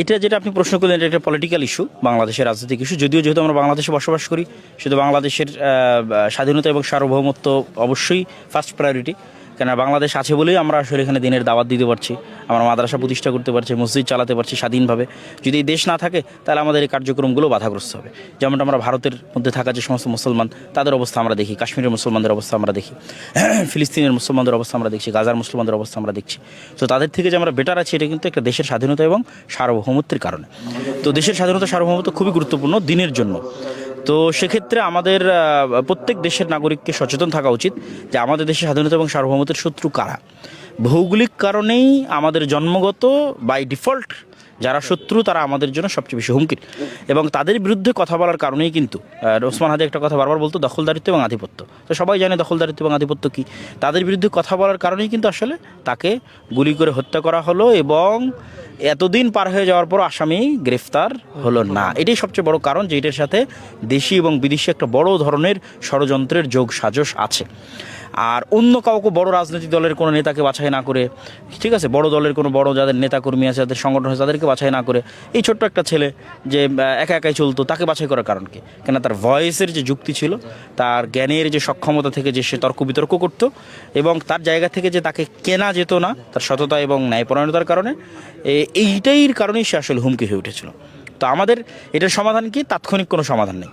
এটা যেটা আপনি প্রশ্ন করলেন, এটা একটা পলিটিক্যাল ইস্যু বাংলাদেশের রাজনৈতিক ইস্যু যদিও যেহেতু আমরা বাংলাদেশে বসবাস করি, শুধু বাংলাদেশের স্বাধীনতা এবং সার্বভৌমত্ব অবশ্যই ফার্স্ট প্রায়োরিটি কেন বাংলাদেশ আছে বলেই আমরা আসলে এখানে দিনের দাওয়াত দিতে পারছি, আমরা মাদ্রাসা প্রতিষ্ঠা করতে পারছি, মসজিদ চালাতে পারছি স্বাধীনভাবে। যদি এই দেশ না থাকে, তাহলে আমাদের এই কার্যক্রমগুলো বাধাগ্রস্ত হবে। যেমনটা আমরা ভারতের মধ্যে থাকা যে সমস্ত মুসলমান, তাদের অবস্থা আমরা দেখি, কাশ্মীরের মুসলমানদের অবস্থা আমরা দেখি, ফিলিস্তিনের মুসলমানদের অবস্থা আমরা দেখছি, গাজার মুসলমানদের অবস্থা আমরা দেখছি। তো তাদের থেকে যে আমরা বেটার আছি, এটা কিন্তু একটা দেশের স্বাধীনতা এবং সার্বভৌমত্বের কারণে। তো দেশের স্বাধীনতা, সার্বভৌমত্ব খুবই গুরুত্বপূর্ণ দিনের জন্য। তো সেক্ষেত্রে আমাদের প্রত্যেক দেশের নাগরিককে সচেতন থাকা উচিত যে আমাদের দেশের স্বাধীনতা এবং সার্বভৌমত্বের শত্রু কারা। ভৌগোলিক কারণেই আমাদের জন্মগত বাই ডিফল্ট যারা শত্রু, তারা আমাদের জন্য সবচেয়ে বেশি হুমকির। এবং তাদের বিরুদ্ধে কথা বলার কারণেই কিন্তু ওসমান হাদি একটা কথা বারবার বলতো, দখলদারিত্ব এবং আধিপত্য। তো সবাই জানে দখলদারিত্ব এবং আধিপত্য কী। তাদের বিরুদ্ধে কথা বলার কারণেই কিন্তু আসলে তাকে গুলি করে হত্যা করা হলো এবং এতদিন পার হয়ে যাওয়ার পর আসামি গ্রেফতার হলো না। এটাই সবচেয়ে বড় কারণ যে এটার সাথে দেশি এবং বিদেশি একটা বড় ধরনের ষড়যন্ত্রের যোগ সাজস আছে। আর অন্য কাউকে বড় রাজনৈতিক দলের কোনো নেতাকে বাছাই না করে, ঠিক আছে, বড় দলের কোনো বড় যাদের নেতাকর্মী আছে, যাদের সংগঠন আছে, তাদেরকে বাছাই না করে, এই ছোট্ট একটা ছেলে যে একা একাই চলতো, তাকে বাছাই করার কারণ কি? কেন তার ভয়েসের যে যুক্তি ছিল, তার জ্ঞানের যে সক্ষমতা থেকে যে সে তর্ক বিতর্ক করতো এবং তার জায়গা থেকে যে তাকে কেনা যেত না, তার সততা এবং ন্যায়পরায়ণতার কারণে এইটাইর কারণেই সে আসলে হুমকি হয়ে উঠেছিল। তো আমাদের এটার সমাধান কি? তাৎক্ষণিক কোনো সমাধান নেই।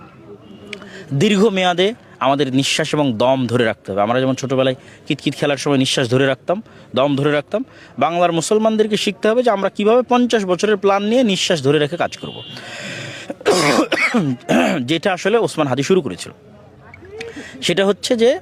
দীর্ঘমেয়াদে আমাদের নিঃশ্বাস এবং দম ধরে রাখতে হবে। আমরা যেমন ছোটোবেলায় কিতকিত খেলার সময় নিঃশ্বাস ধরে রাখতাম, দম ধরে রাখতাম, বাংলার মুসলমানদেরকে শিখতে হবে যে আমরা কীভাবে পঞ্চাশ বছরের প্ল্যান নিয়ে নিঃশ্বাস ধরে রেখে কাজ করব। যেটা আসলে ওসমান হাদি শুরু করেছিল। সেটা হচ্ছে যে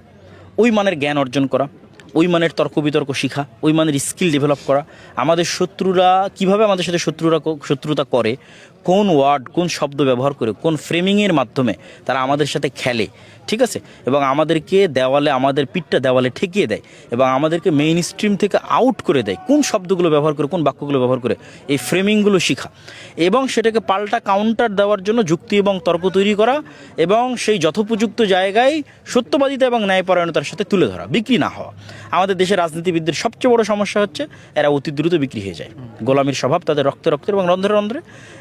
ওই মানের জ্ঞান অর্জন করা ওই মানের তর্ক বিতর্ক শিখা ওই মানের স্কিল ডেভেলপ করা। আমাদের শত্রুরা, কীভাবে আমাদের সাথে শত্রুরা শত্রুতা করে, কোন ওয়ার্ড কোন শব্দ ব্যবহার করে, কোন ফ্রেমিংয়ের মাধ্যমে তারা আমাদের সাথে খেলে, ঠিক আছে? এবং আমাদেরকে দেওয়ালে, আমাদের পিঠটা দেওয়ালে ঠেকিয়ে দেয় এবং আমাদেরকে মেইন স্ট্রিম থেকে আউট করে দেয়, কোন শব্দগুলো ব্যবহার করে, কোন বাক্যগুলো ব্যবহার করে, এই ফ্রেমিংগুলো শিখা। এবং সেটাকে পাল্টা কাউন্টার দেওয়ার জন্য যুক্তি এবং তর্ক তৈরি করা এবং সেই যথোপযুক্ত জায়গায় সত্যবাদিতা এবং ন্যায়পরায়ণতার সাথে তুলে ধরা, বিক্রি না হওয়া। আমাদের দেশের রাজনীতিবিদদের সবচেয়ে বড় সমস্যা হচ্ছে এরা অতি দ্রুত বিক্রি হয়ে যায়। গোলামির স্বভাব, তাদের রক্তে রক্তের এবং রন্ধ্রে রন্ধ্রে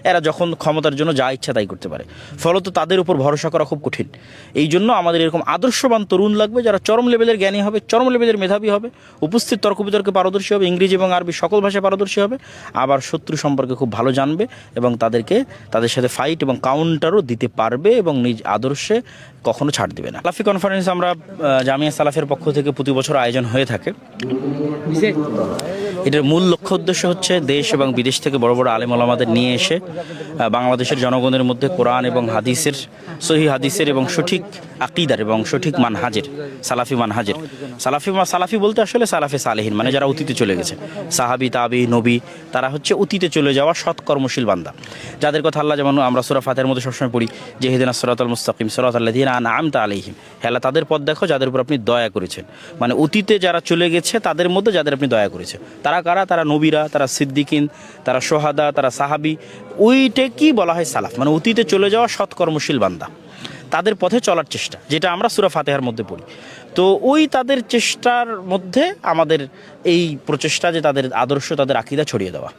এরা যখন ক্ষমতার জন্য যা ইচ্ছা তাই করতে পারে। ফলত তাদের উপর ভরসা করা খুব কঠিন। এই জন্য আমাদের এরকম আদর্শবান তরুণ লাগবে যারা চরম লেভেলের জ্ঞানী হবে, চরম লেভেলের মেধাবী হবে, উপস্থিত তর্ক বিতর্কে পারদর্শী হবে, ইংরেজি এবং আরবি সকল ভাষায় পারদর্শী হবে, আবার শত্রু সম্পর্কে খুব ভালো জানবে এবং তাদেরকে তাদের সাথে ফাইট এবং কাউন্টারও দিতে পারবে এবং নিজ আদর্শে কখনো ছাড় দিবে না। সালাফি কনফারেন্স আমরা জামিয়া সালাফের পক্ষ থেকে প্রতি বছর আয়োজন হয়ে থাকে। এটার মূল লক্ষ্য উদ্দেশ্য হচ্ছে দেশ এবং বিদেশ থেকে বড় বড় আলেম আলামাদের নিয়ে এসে বাংলাদেশের জনগণের মধ্যে কোরআন এবং হাদিসের, সহি হাদিসের এবং সঠিক আকিদার এবং সঠিক মানহাজের, সালাফি মানহাজের। সালাফি সালাফি বলতে আসলে সালাফে সালেহীন মানে যারা অতীতে চলে গেছে। সাহাবি তাবি নবী, তারা হচ্ছে অতীতে চলে যাওয়া সৎ কর্মশীল বান্দা। যাদের কথা আল্লাহ যেমন আমরা সুরা ফাতের মধ্যে সবসময় পড়ি, যে হেদিন আসরাতাল মুস্তাকিম সরাত আল্লাহ আম তা আলহিম হেলা তাদের পথ দেখো, যাদের উপর আপনি দয়া করেছেন। মানে অতীতে যারা চলে গেছে, তাদের মধ্যে যাদের আপনি দয়া করেছেন তারা কারা? তারা নবীরা, তারা সিদ্দিকিন, তারা সোহাদা, তারা সাহাবি। ওইটা কি বলা হয় সালাফ? মানে অতীতে চলে যাওয়া সৎকর্মশীল বান্দা। তাদের পথে চলার চেষ্টা, যেটা আমরা সুরা ফাতেহার মধ্যে পড়ি। তো ওই তাদের চেষ্টার মধ্যে আমাদের এই প্রচেষ্টা যে তাদের আদর্শ, তাদের আকিদা ছড়িয়ে দেওয়া।